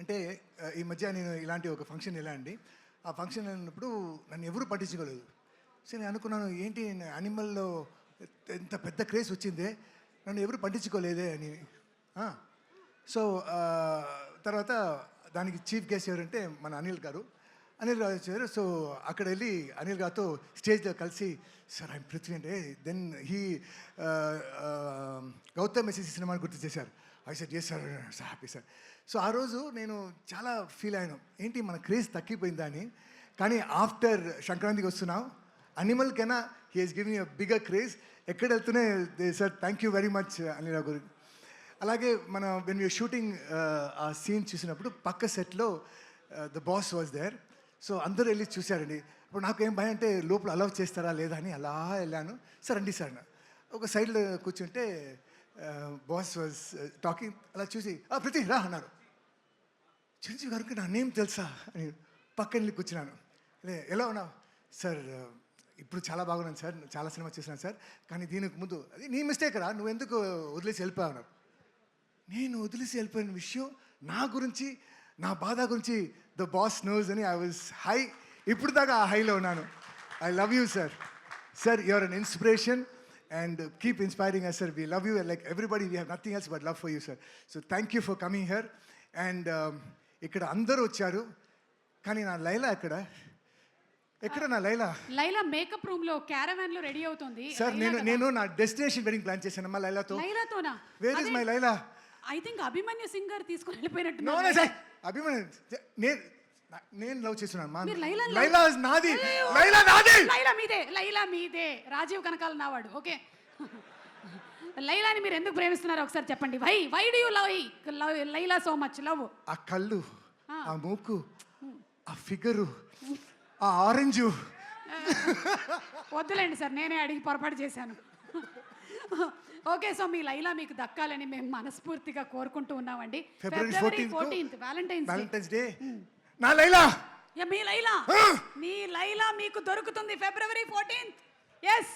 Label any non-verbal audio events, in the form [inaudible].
అంటే ఈ మధ్య నేను ఇలాంటి ఒక ఫంక్షన్ వెళ్ళండి ఆ ఫంక్షన్ వెళ్ళినప్పుడు నన్ను ఎవరు పట్టించుకోలేదు. సో నేను అనుకున్నాను ఏంటి యానిమల్లో ఎంత పెద్ద క్రేజ్ వచ్చిందే నన్ను ఎవరు పట్టించుకోలేదే అని. సో తర్వాత దానికి చీఫ్ గెస్ట్ ఎవరంటే మన అనిల్ గారు. అనిల్ గారు వచ్చారు సో అక్కడ వెళ్ళి అనిల్ గారితో స్టేజ్లో కలిసి సార్ ఐమ్ పృథ్వీ అంటే దెన్ హీ గౌతమ్ మెసేజ్ సినిమాని గుర్తు చేశారు. I sir yes sir happy sir so ఆ రోజు నేను చాలా ఫీల్ అయ్యాను ఏంటి మన క్రేజ్ తగ్గిపోయిందా అని? కానీ ఆఫ్టర్ సంక్రాంతికి వస్తున్నాం Animal కెనా he he's giving a bigger craze ఎక్కడ వెళ్తూనే sir thank you very much Anil garu అలాగే మన వెన్ యూ షూటింగ్ ఆ సీన్ చూసినప్పుడు పక్క సెట్లో the boss was there so అందరూ వెళ్ళి చూశారండి. ఇప్పుడు నాకు ఏం భయం అంటే లోపల అలౌ చేస్తారా లేదా? అని అలా వెళ్ళాను. సార్ రండి సార్ ఒక సైడ్లో కూర్చుంటే uh, బాస్ వాజ్ టాకింగ్ అలా చూసి "ఆ, ప్రతి రా అన్నారు చిరంజీవి గారికి నా నేమ్ తెలుసా? అని పక్కన కూర్చున్నాను. లే ఎలా ఉన్నావు? సార్ ఇప్పుడు చాలా బాగున్నాను సార్. చాలా సినిమా చేసినాను సార్. కానీ దీనికి ముందు అది నీ మిస్టేక్ రా. నువ్వు ఎందుకు వదిలేసి వెళ్ళిపోయావు? అన్నారు నేను వదిలేసి వెళ్ళిపోయిన విషయం నా గురించి నా బాధ గురించి ద బాస్ నోస్ అని ఐ వాజ్ హై ఇప్పుడు దాకా ఆ హైలో ఉన్నాను. I love you sir sir your an inspiration and keep inspiring us sir we love you like everybody we have nothing else but love for you sir so thank you for coming here and ఇక్కడ అందరూ వచ్చారు. కానీ నా లైలా ఎక్కడ? ఎక్కడ నా Laila? Laila makeup రూమ్లో క్యారవాన్లో ready అవుతుంది. సార్ నేను? నేను నా డెస్టినేషన్ వెడ్డింగ్ ప్లాన్ చేశానమ్మా లైలాతో. లైలాతోనా? Where is my Laila? I think Abhimanyu Singh garu తీసుకుని వెళ్ళిపోయినట్టు నో నో సార్ అభిమానం నేను నేను లవ్ చేస్తున్నాను మా మీరు లైలా నాది. లైలా నాది. లైలా మీదే లైలా మీదే. రాజీవ్ కనకాల నావాడు ఓకే. [laughs] లైలాని మీరు ఎందుకు ప్రేమిస్తున్నారో ఒకసారి చెప్పండి. Why why do you love love Laila so much love. ఆ కళ్ళు ఆ. మూకు ఆ ఫిగరు ఆ ఆరెంజు. వద్దులేండి సార్ నేనే అడిగి పొరపాటు చేశాను. [laughs] ఓకే సో మీ లైలా మీకు దక్కాలని మేము మనస్ఫూర్తిగా కోరుకుంటూ ఉన్నామండి. ఫిబ్రవరి ఫోర్టీన్త్ వ్యాలంటైన్స్ డే నా లైలా? యా, మీ లైలా? మీ లైలా మీకు దొరుకుతుంది ఫిబ్రవరి ఫోర్టీన్త్. ఎస్